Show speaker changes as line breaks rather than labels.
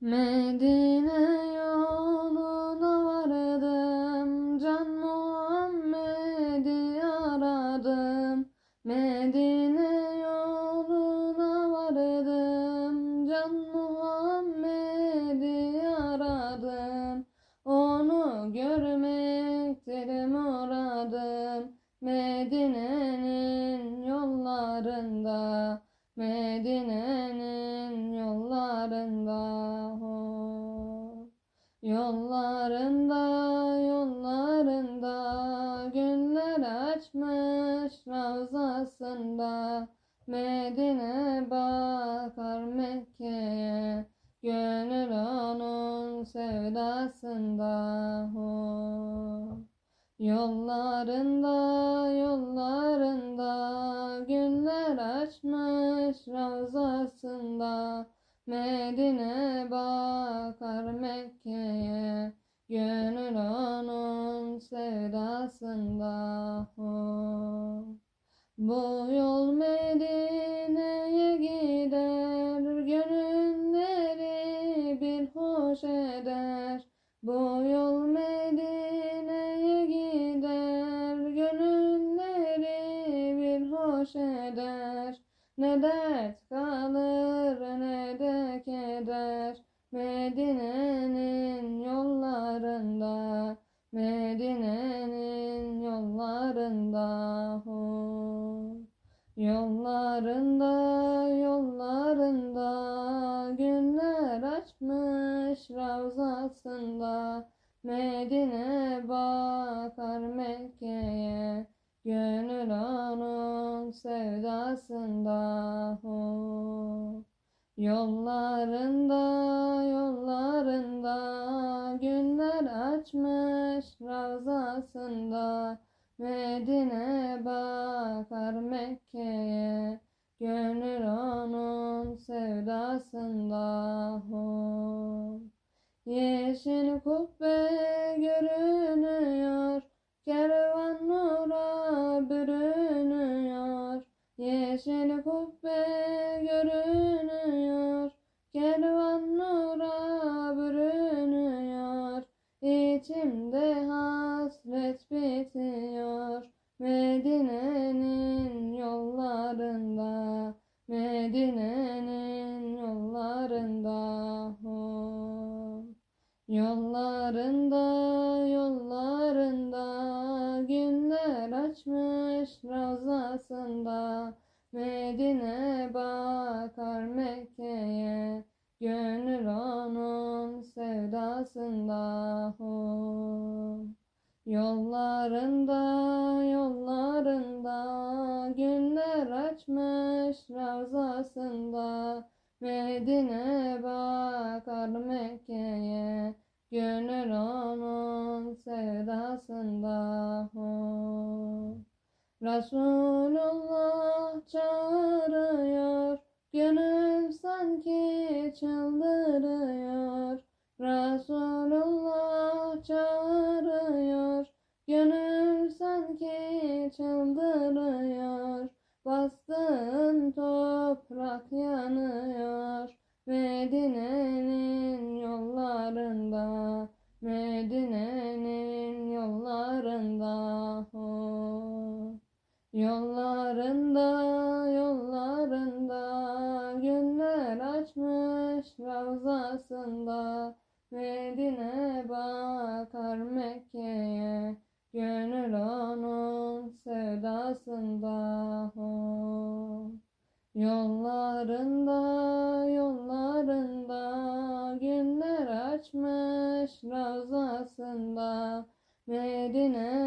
Medine yoluna vardım, Can Muhammed'i aradım. Medine yoluna vardım, Can Muhammed'i aradım. Onu görmektir muradım, Medine'nin yollarında, Medine'nin Yollarında, yollarında, Güller açmış ravzasında, Medine bakar Mekke'ye, Gönül onun sevdasında. ho. Yollarında, yollarında, Güller açmış ravzasında, Medine bakar Mekke'ye, Gönül onun sevdasında. ho. Bu yol Medine'ye gider, Gönülleri bir hoş eder. Bu yol Medine'ye gider, Gönülleri bir hoş eder. Ne dert kalır ne de keder, Medine'nin yollarında, Medine'nin yollarında. ho. Yollarında, yollarında, Güller açmış ravzasında, Medine Yollarında, yollarında, Güller açmış ravzasında, Medine bakar Mekke'ye, Gönül onun sevdasında. ho. Yeşil kubbe İçimde hasret bitiyor, Medine'nin yollarında, Medine'nin yollarında. Yollarında, yollarında, Güller açmış ravzasında, Medine bakar Mekke'ye, Gönül onun sevdasında. Yollarında, yollarında, Güller açmış ravzasında, Medine bakar Mekke'ye, Gönül onun sevdasında. ho. Resulullah çağırıyor, Gönül sanki çıldırıyor. Medine'nin yollarında. ho. Yollarında, yollarında, Güller açmış ravzasında, Medine bakar Mekke'ye, Gönül onun sevdasında. Yollarında, yollarında, Medine